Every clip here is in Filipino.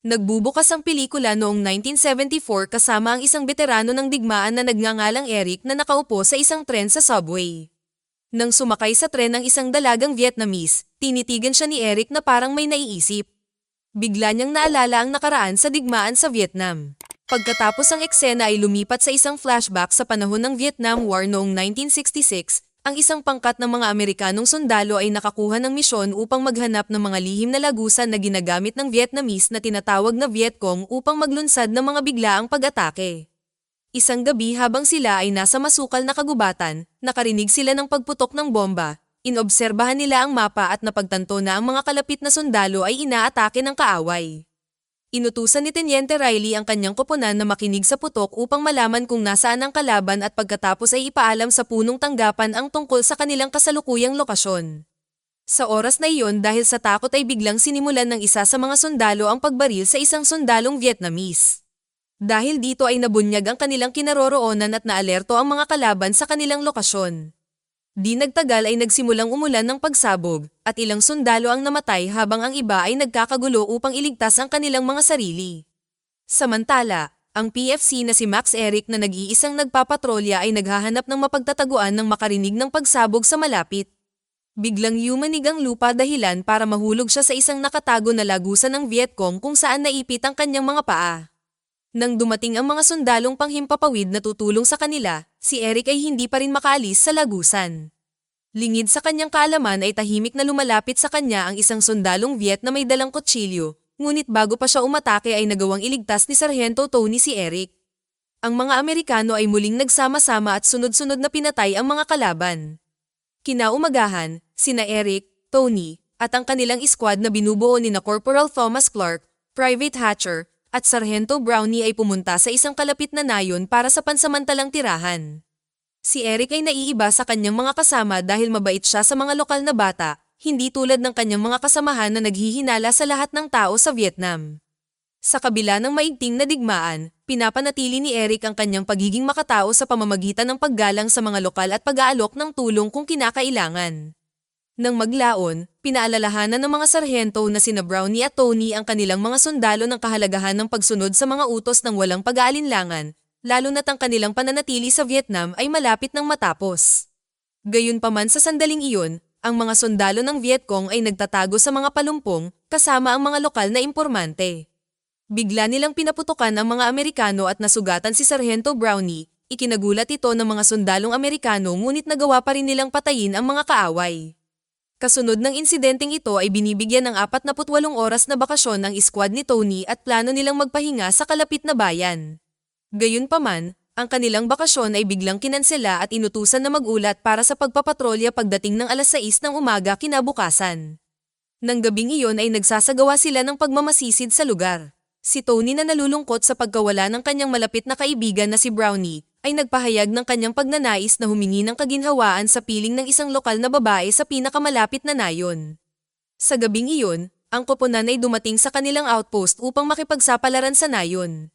Nagbubukas ang pelikula noong 1974 kasama ang isang veterano ng digmaan na nagngangalang Eric na nakaupo sa isang tren sa subway. Nang sumakay sa tren ang isang dalagang Vietnamese, tinitigan siya ni Eric na parang may naiisip. Bigla niyang naalala ang nakaraan sa digmaan sa Vietnam. Pagkatapos ang eksena ay lumipat sa isang flashback sa panahon ng Vietnam War noong 1966, ang isang pangkat ng mga Amerikanong sundalo ay nakakuha ng misyon upang maghanap ng mga lihim na lagusan na ginagamit ng Vietnamese na tinatawag na Vietcong upang maglunsad ng mga biglaang pag-atake. Isang gabi habang sila ay nasa masukal na kagubatan, nakarinig sila ng pagputok ng bomba. Inobserbahan nila ang mapa at napagtanto na ang mga kalapit na sundalo ay inaatake ng kaaway. Inutusan ni Teniente Riley ang kanyang koponan na makinig sa putok upang malaman kung nasaan ang kalaban at pagkatapos ay ipaalam sa punong tanggapan ang tungkol sa kanilang kasalukuyang lokasyon. Sa oras na iyon dahil sa takot ay biglang sinimulan ng isa sa mga sundalo ang pagbaril sa isang sundalong Vietnamese. Dahil dito ay nabunyag ang kanilang kinaroroonan at naalerto ang mga kalaban sa kanilang lokasyon. Di nagtagal ay nagsimulang umulan ng pagsabog at ilang sundalo ang namatay habang ang iba ay nagkakagulo upang iligtas ang kanilang mga sarili. Samantala, ang PFC na si Max Eric na nag-iisang nagpapatrolya ay naghahanap ng mapagtataguan ng makarinig ng pagsabog sa malapit. Biglang yumanig ang lupa dahilan para mahulog siya sa isang nakatago na lagusan ng Vietcong kung saan naipit ang kanyang mga paa. Nang dumating ang mga sundalong panghimpapawid na tutulong sa kanila, si Eric ay hindi pa rin makaalis sa lagusan. Lingid sa kanyang kaalaman ay tahimik na lumalapit sa kanya ang isang sundalong Viet na may dalang kutsilyo, ngunit bago pa siya umatake ay nagawang iligtas ni Sargento Tony si Eric. Ang mga Amerikano ay muling nagsama-sama at sunod-sunod na pinatay ang mga kalaban. Kinaumagahan, sina Eric, Tony, at ang kanilang squad na binubuo ni na Corporal Thomas Clark, Private Hatcher, at Sargento Brownie ay pumunta sa isang kalapit na nayon para sa pansamantalang tirahan. Si Eric ay naiiba sa kanyang mga kasama dahil mabait siya sa mga lokal na bata, hindi tulad ng kanyang mga kasamahan na naghihinala sa lahat ng tao sa Vietnam. Sa kabila ng maigting na digmaan, pinapanatili ni Eric ang kanyang pagiging makatao sa pamamagitan ng paggalang sa mga lokal at pag-aalok ng tulong kung kinakailangan. Nang maglaon, pinaalalahanan ng mga sarhento na sina Brownie at Tony ang kanilang mga sundalo ng kahalagahan ng pagsunod sa mga utos ng walang pag-aalinlangan, lalo na't ang kanilang pananatili sa Vietnam ay malapit ng matapos. Gayunpaman sa sandaling iyon, ang mga sundalo ng Vietcong ay nagtatago sa mga palumpong kasama ang mga lokal na impormante. Bigla nilang pinaputukan ang mga Amerikano at nasugatan si Sargento Brownie, ikinagulat ito ng mga sundalong Amerikano ngunit nagawa pa rin nilang patayin ang mga kaaway. Kasunod ng insidenteng ito ay binibigyan ng 48 oras na bakasyon ang squad ni Tony at plano nilang magpahinga sa kalapit na bayan. Gayunpaman, ang kanilang bakasyon ay biglang kinansela at inutusan na magulat para sa pagpapatrolya pagdating ng alas 6 ng umaga kinabukasan. Nang gabing iyon ay nagsasagawa sila ng pagmamasisid sa lugar. Si Tony na nalulungkot sa pagkawala ng kanyang malapit na kaibigan na si Brownie ay nagpahayag ng kanyang pagnanais na humingi ng kaginhawaan sa piling ng isang lokal na babae sa pinakamalapit na nayon. Sa gabing iyon, ang koponan ay dumating sa kanilang outpost upang makipagsapalaran sa nayon.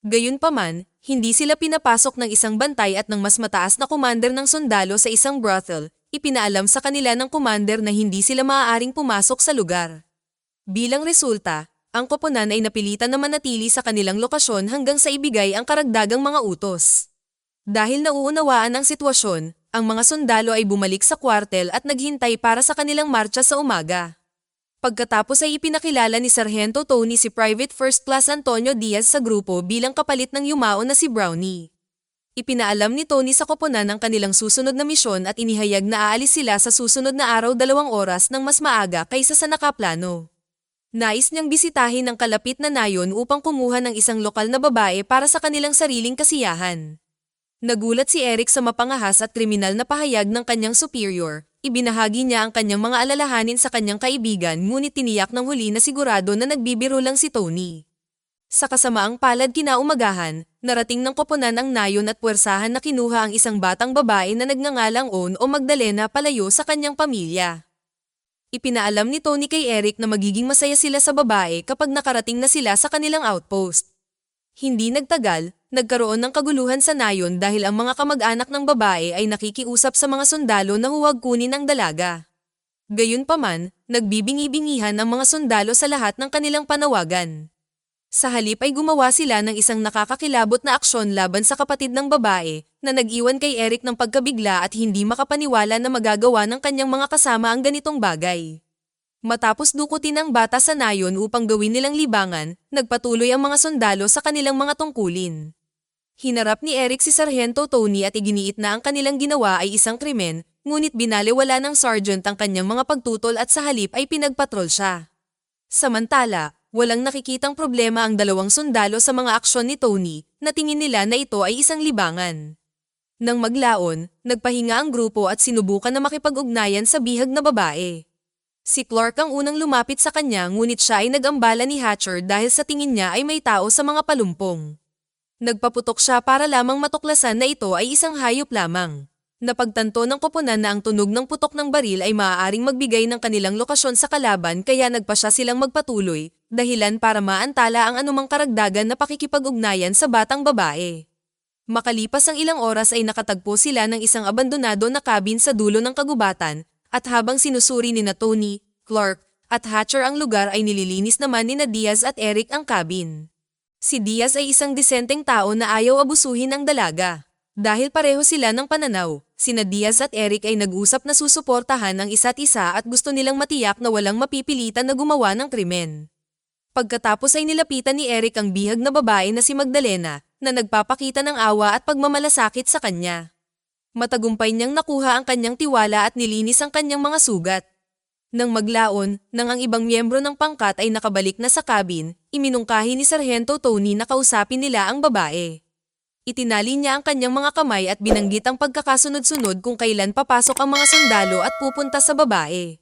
Gayunpaman, hindi sila pinapasok ng isang bantay at ng mas mataas na commander ng sundalo sa isang brothel, ipinaalam sa kanila ng commander na hindi sila maaaring pumasok sa lugar. Bilang resulta, ang koponan ay napilitan na manatili sa kanilang lokasyon hanggang sa ibigay ang karagdagang mga utos. Dahil nauunawaan ang sitwasyon, ang mga sundalo ay bumalik sa kwartel at naghintay para sa kanilang marcha sa umaga. Pagkatapos ay ipinakilala ni Sargento Tony si Private First Class Antonio Diaz sa grupo bilang kapalit ng yumao na si Brownie. Ipinaalam ni Tony sa koponan ang kanilang susunod na misyon at inihayag na aalis sila sa susunod na araw dalawang oras ng mas maaga kaysa sa nakaplano. Nais niyang bisitahin ang kalapit na nayon upang kumuha ng isang lokal na babae para sa kanilang sariling kasiyahan. Nagulat si Eric sa mapangahas at kriminal na pahayag ng kanyang superior. Ibinahagi niya ang kanyang mga alalahanin sa kanyang kaibigan ngunit tiniyak ng huli na sigurado na nagbibiro lang si Tony. Sa kasamaang palad kinaumagahan, narating ng koponan ang nayon at puwersahan na kinuha ang isang batang babae na nagngangalang On o Magdalena palayo sa kanyang pamilya. Ipinaalam ni Tony kay Eric na magiging masaya sila sa babae kapag nakarating na sila sa kanilang outpost. Hindi nagtagal, nagkaroon ng kaguluhan sa nayon dahil ang mga kamag-anak ng babae ay nakikiusap sa mga sundalo na huwag kunin ang dalaga. Gayunpaman, nagbibingi-bingihan ang mga sundalo sa lahat ng kanilang panawagan. Sa halip ay gumawa sila ng isang nakakakilabot na aksyon laban sa kapatid ng babae na nag-iwan kay Eric ng pagkabigla at hindi makapaniwala na magagawa ng kanyang mga kasama ang ganitong bagay. Matapos dukutin ang bata sa nayon upang gawin nilang libangan, nagpatuloy ang mga sundalo sa kanilang mga tungkulin. Hinarap ni Eric si Sargento Tony at iginiit na ang kanilang ginawa ay isang krimen, ngunit binaliwala ng sergeant ang kanyang mga pagtutol at sa halip ay pinagpatrol siya. Samantala, walang nakikitang problema ang dalawang sundalo sa mga aksyon ni Tony na tingin nila na ito ay isang libangan. Nang maglaon, nagpahinga ang grupo at sinubukan na makipag-ugnayan sa bihag na babae. Si Clark ang unang lumapit sa kanya ngunit siya ay nagambala ni Hatcher dahil sa tingin niya ay may tao sa mga palumpong. Nagpaputok siya para lamang matuklasan na ito ay isang hayop lamang. Napagtanto ng koponan na ang tunog ng putok ng baril ay maaaring magbigay ng kanilang lokasyon sa kalaban kaya nagpa siya silang magpatuloy, dahilan para maantala ang anumang karagdagan na pakikipag-ugnayan sa batang babae. Makalipas ang ilang oras ay nakatagpo sila ng isang abandonado na cabin sa dulo ng kagubatan, at habang sinusuri ni na Tony, Clark, at Hatcher ang lugar ay nililinis naman ni na Diaz at Eric ang cabin. Si Diaz ay isang disenteng tao na ayaw abusuhin ang dalaga. Dahil pareho sila ng pananaw, sina Diaz at Eric ay nag-usap na susuportahan ang isa't isa at gusto nilang matiyak na walang mapipilitan na gumawa ng krimen. Pagkatapos ay nilapitan ni Eric ang bihag na babae na si Magdalena, na nagpapakita ng awa at pagmamalasakit sa kanya. Matagumpay niyang nakuha ang kanyang tiwala at nilinis ang kanyang mga sugat. Nang maglaon, nang ang ibang miyembro ng pangkat ay nakabalik na sa cabin, iminungkahi ni Sargento Tony na kausapin nila ang babae. Itinali niya ang kanyang mga kamay at binanggit ang pagkakasunod-sunod kung kailan papasok ang mga sundalo at pupunta sa babae.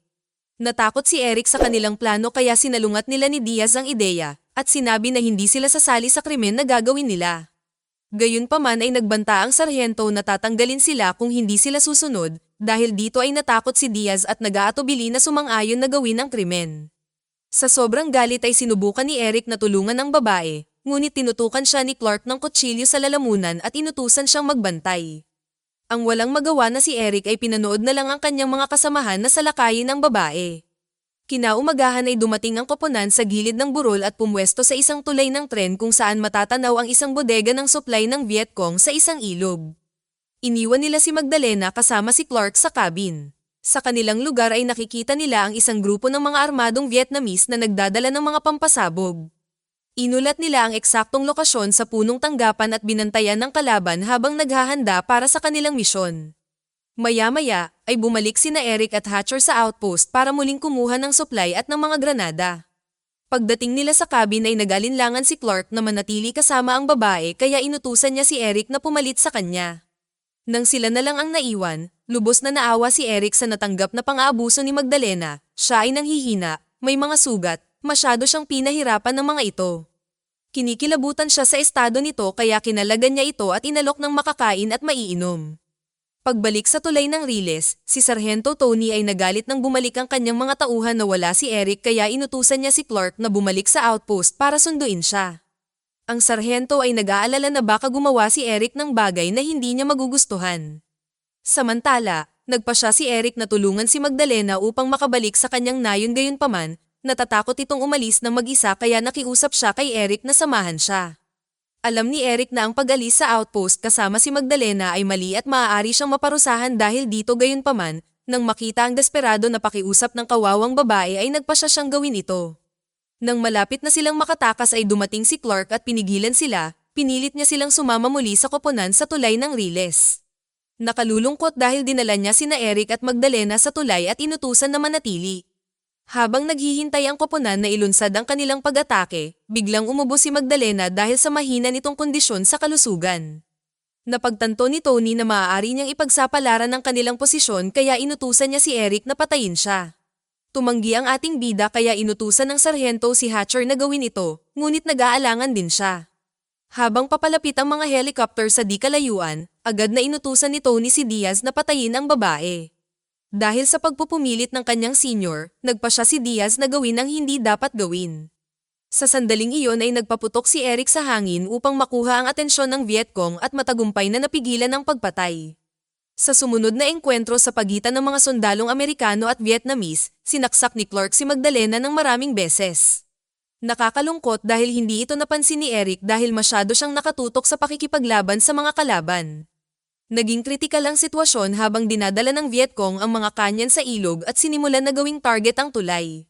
Natakot si Eric sa kanilang plano kaya sinalungat nila ni Diaz ang ideya at sinabi na hindi sila sasali sa krimen na gagawin nila. Gayunpaman ay nagbanta ang sarhento na tatanggalin sila kung hindi sila susunod dahil dito ay natakot si Diaz at nag-aatubili na sumang-ayon na gawin ang krimen. Sa sobrang galit ay sinubukan ni Eric na tulungan ang babae, ngunit tinutukan siya ni Clark ng kutsilyo sa lalamunan at inutusan siyang magbantay. Ang walang magawa na si Eric ay pinanood na lang ang kanyang mga kasamahan na salakayin ng babae. Kinaumagahan ay dumating ang koponan sa gilid ng burol at pumwesto sa isang tulay ng tren kung saan matatanaw ang isang bodega ng supply ng Vietcong sa isang ilog. Iniwan nila si Magdalena kasama si Clark sa cabin. Sa kanilang lugar ay nakikita nila ang isang grupo ng mga armadong Vietnamese na nagdadala ng mga pampasabog. Inulat nila ang eksaktong lokasyon sa punong tanggapan at binantayan ng kalaban habang naghahanda para sa kanilang misyon. Maya-maya, ay bumalik sina Eric at Hatcher sa outpost para muling kumuha ng supply at ng mga granada. Pagdating nila sa cabin ay nagalinlangan si Clark na manatili kasama ang babae kaya inutusan niya si Eric na pumalit sa kanya. Nang sila na lang ang naiwan, lubos na naawa si Eric sa natanggap na pang-aabuso ni Magdalena, siya ay nanghihina, may mga sugat, masyado siyang pinahirapan ng mga ito. Kinikilabutan siya sa estado nito kaya kinalagan niya ito at inalok ng makakain at maiinom. Pagbalik sa tulay ng Riles, si Sargento Tony ay nagalit nang bumalik ang kanyang mga tauhan na wala si Eric kaya inutusan niya si Clark na bumalik sa outpost para sunduin siya. Ang sarhento ay nag-aalala na baka gumawa si Eric ng bagay na hindi niya magugustuhan. Samantala, nagpa siya si Eric na tulungan si Magdalena upang makabalik sa kanyang nayon gayon paman, natatakot itong umalis ng mag-isa kaya nakiusap siya kay Eric na samahan siya. Alam ni Eric na ang pag-alis sa outpost kasama si Magdalena ay mali at maaari siyang maparusahan dahil dito gayon paman, nang makita ang desperado na pakiusap ng kawawang babae ay nagpasya siyang gawin ito. Nang malapit na silang makatakas ay dumating si Clark at pinigilan sila, pinilit niya silang sumama muli sa koponan sa tulay ng Riles. Nakalulungkot dahil dinala niya sina Eric at Magdalena sa tulay at inutusan na manatili. Habang naghihintay ang koponan na ilunsad ang kanilang pag-atake, biglang umubos si Magdalena dahil sa mahina nitong kondisyon sa kalusugan. Napagtanto ni Tony na maaari niyang ipagsapalaran ng kanilang posisyon kaya inutusan niya si Eric na patayin siya. Tumanggi ang ating bida kaya inutusan ng sarhento si Hatcher na gawin ito, ngunit nag-aalangan din siya. Habang papalapit ang mga helicopter sa di kalayuan, agad na inutusan ni Tony si Diaz na patayin ang babae. Dahil sa pagpupumilit ng kanyang senior, nagpa siya si Diaz na gawin ang hindi dapat gawin. Sa sandaling iyon ay nagpaputok si Eric sa hangin upang makuha ang atensyon ng Vietcong at matagumpay na napigilan ang pagpatay. Sa sumunod na engkwentro sa pagitan ng mga sundalong Amerikano at Vietnamese, sinaksak ni Clark si Magdalena ng maraming beses. Nakakalungkot dahil hindi ito napansin ni Eric dahil masyado siyang nakatutok sa pakikipaglaban sa mga kalaban. Naging kritikal ang sitwasyon habang dinadala ng Vietcong ang mga kanyan sa ilog at sinimulan na gawing target ang tulay.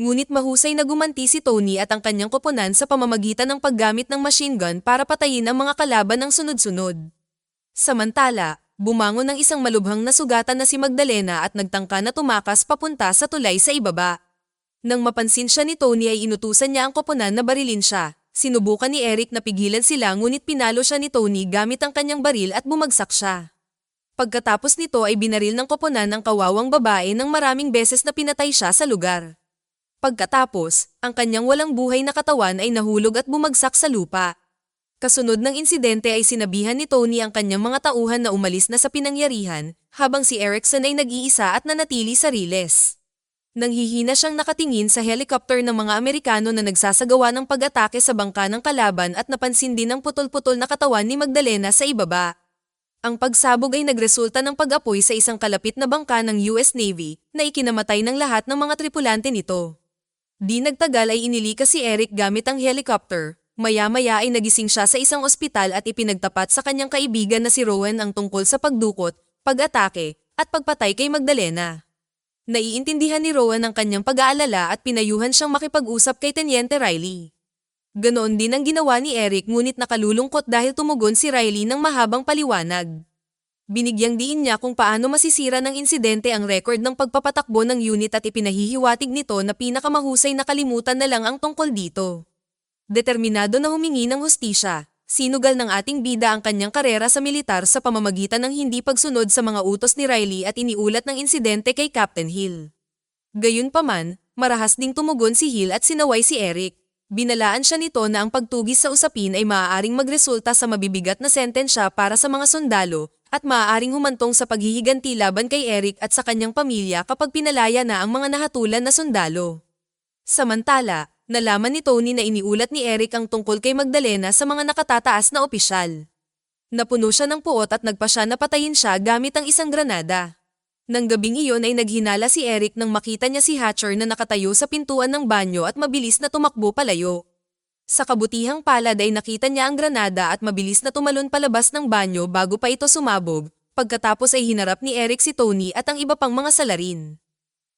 Ngunit mahusay na gumanti si Tony at ang kanyang koponan sa pamamagitan ng paggamit ng machine gun para patayin ang mga kalaban ng sunod-sunod. Samantala, bumangon ng isang malubhang na sugatan na si Magdalena at nagtangka na tumakas papunta sa tulay sa ibaba. Nang mapansin siya ni Tony ay inutusan niya ang koponan na barilin siya. Sinubukan ni Eric na pigilan sila ngunit pinalo siya ni Tony gamit ang kanyang baril at bumagsak siya. Pagkatapos nito ay binaril ng koponan ang kawawang babae nang maraming beses na pinatay siya sa lugar. Pagkatapos, ang kanyang walang buhay na katawan ay nahulog at bumagsak sa lupa. Kasunod ng insidente ay sinabihan ni Tony ang kanyang mga tauhan na umalis na sa pinangyarihan, habang si Erickson ay nag-iisa at nanatili sa riles. Nanghihina siyang nakatingin sa helicopter ng mga Amerikano na nagsasagawa ng pag-atake sa bangka ng kalaban at napansin din ang putol-putol na katawan ni Magdalena sa ibaba. Ang pagsabog ay nagresulta ng pag-apoy sa isang kalapit na bangka ng US Navy na ikinamatay ng lahat ng mga tripulante nito. Di nagtagal ay inilika si Eric gamit ang helicopter. Maya-maya ay nagising siya sa isang ospital at ipinagtapat sa kanyang kaibigan na si Rowan ang tungkol sa pagdukot, pag-atake, at pagpatay kay Magdalena. Naiintindihan ni Rowan ang kanyang pag-aalala at pinayuhan siyang makipag-usap kay Teniente Riley. Ganoon din ang ginawa ni Eric ngunit nakalulungkot dahil tumugon si Riley ng mahabang paliwanag. Binigyang diin niya kung paano masisira ng insidente ang record ng pagpapatakbo ng unit at ipinahihiwatig nito na pinakamahusay na kalimutan na lang ang tungkol dito. Determinado na humingi ng hustisya, sinugal ng ating bida ang kanyang karera sa militar sa pamamagitan ng hindi pagsunod sa mga utos ni Riley at iniulat ng insidente kay Captain Hill. Gayunpaman, marahas ding tumugon si Hill at sinaway si Eric. Binalaan siya nito na ang pagtugis sa usapin ay maaaring magresulta sa mabibigat na sentensya para sa mga sundalo at maaaring humantong sa paghihiganti laban kay Eric at sa kanyang pamilya kapag pinalaya na ang mga nahatulan na sundalo. Samantala, nalaman ni Tony na iniulat ni Eric ang tungkol kay Magdalena sa mga nakatataas na opisyal. Napuno siya ng puot at nagpa siya na patayin siya gamit ang isang granada. Nang gabing iyon ay naghinala si Eric nang makita niya si Hatcher na nakatayo sa pintuan ng banyo at mabilis na tumakbo palayo. Sa kabutihang palad ay nakita niya ang granada at mabilis na tumalon palabas ng banyo bago pa ito sumabog, pagkatapos ay hinarap ni Eric si Tony at ang iba pang mga salarin.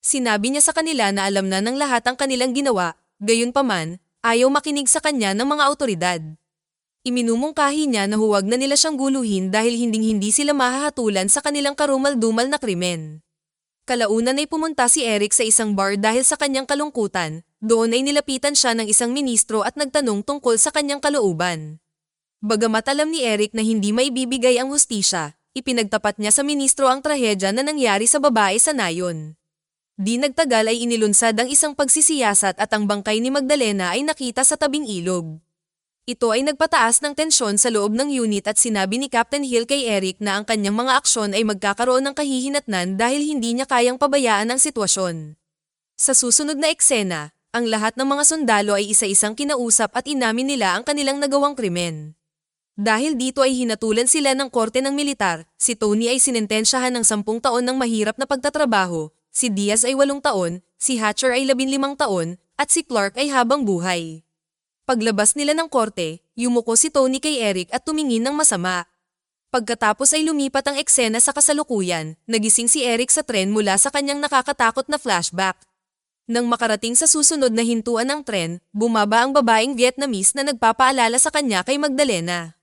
Sinabi niya sa kanila na alam na ng lahat ang kanilang ginawa, gayunpaman, ayaw makinig sa kanya ng mga autoridad. Iminumungkahi niya na huwag na nila siyang guluhin dahil hinding-hindi sila mahahatulan sa kanilang karumal-dumal na krimen. Kalaunan ay pumunta si Eric sa isang bar dahil sa kanyang kalungkutan, doon ay nilapitan siya ng isang ministro at nagtanong tungkol sa kanyang kalooban. Bagamat alam ni Eric na hindi maibibigay ang hustisya, ipinagtapat niya sa ministro ang trahedya na nangyari sa babae sa nayon. Di nagtagal ay inilunsad ang isang pagsisiyasat at ang bangkay ni Magdalena ay nakita sa tabing ilog. Ito ay nagpataas ng tensyon sa loob ng unit at sinabi ni Captain Hill kay Eric na ang kanyang mga aksyon ay magkakaroon ng kahihinatnan dahil hindi niya kayang pabayaan ang sitwasyon. Sa susunod na eksena, ang lahat ng mga sundalo ay isa-isang kinausap at inamin nila ang kanilang nagawang krimen. Dahil dito ay hinatulan sila ng korte ng militar, si Tony ay sinentensyahan ng sampung taon ng mahirap na pagtatrabaho, si Diaz ay walong taon, si Hatcher ay labinlimang taon, at si Clark ay habang buhay. Paglabas nila ng korte, yumuko si Tony kay Eric at tumingin ng masama. Pagkatapos ay lumipat ang eksena sa kasalukuyan, nagising si Eric sa tren mula sa kanyang nakakatakot na flashback. Nang makarating sa susunod na hintuan ng tren, bumaba ang babaeng Vietnamese na nagpapaalala sa kanya kay Magdalena.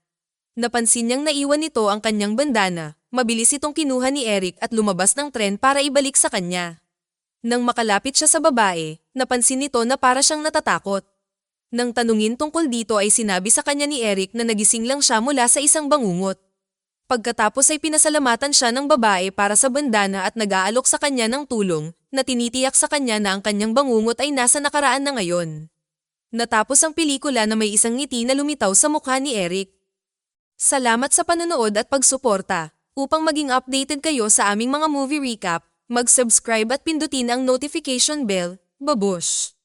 Napansin niyang naiwan nito ang kanyang bandana, mabilis itong kinuha ni Eric at lumabas ng tren para ibalik sa kanya. Nang makalapit siya sa babae, napansin nito na para siyang natatakot. Nang tanungin tungkol dito ay sinabi sa kanya ni Eric na nagising lang siya mula sa isang bangungot. Pagkatapos ay pinasalamatan siya ng babae para sa bandana at nag-aalok sa kanya ng tulong na tinitiyak sa kanya na ang kanyang bangungot ay nasa nakaraan na ngayon. Natapos ang pelikula na may isang ngiti na lumitaw sa mukha ni Eric. Salamat sa panonood at pagsuporta. Upang maging updated kayo sa aming mga movie recap, mag-subscribe at pindutin ang notification bell. Babush!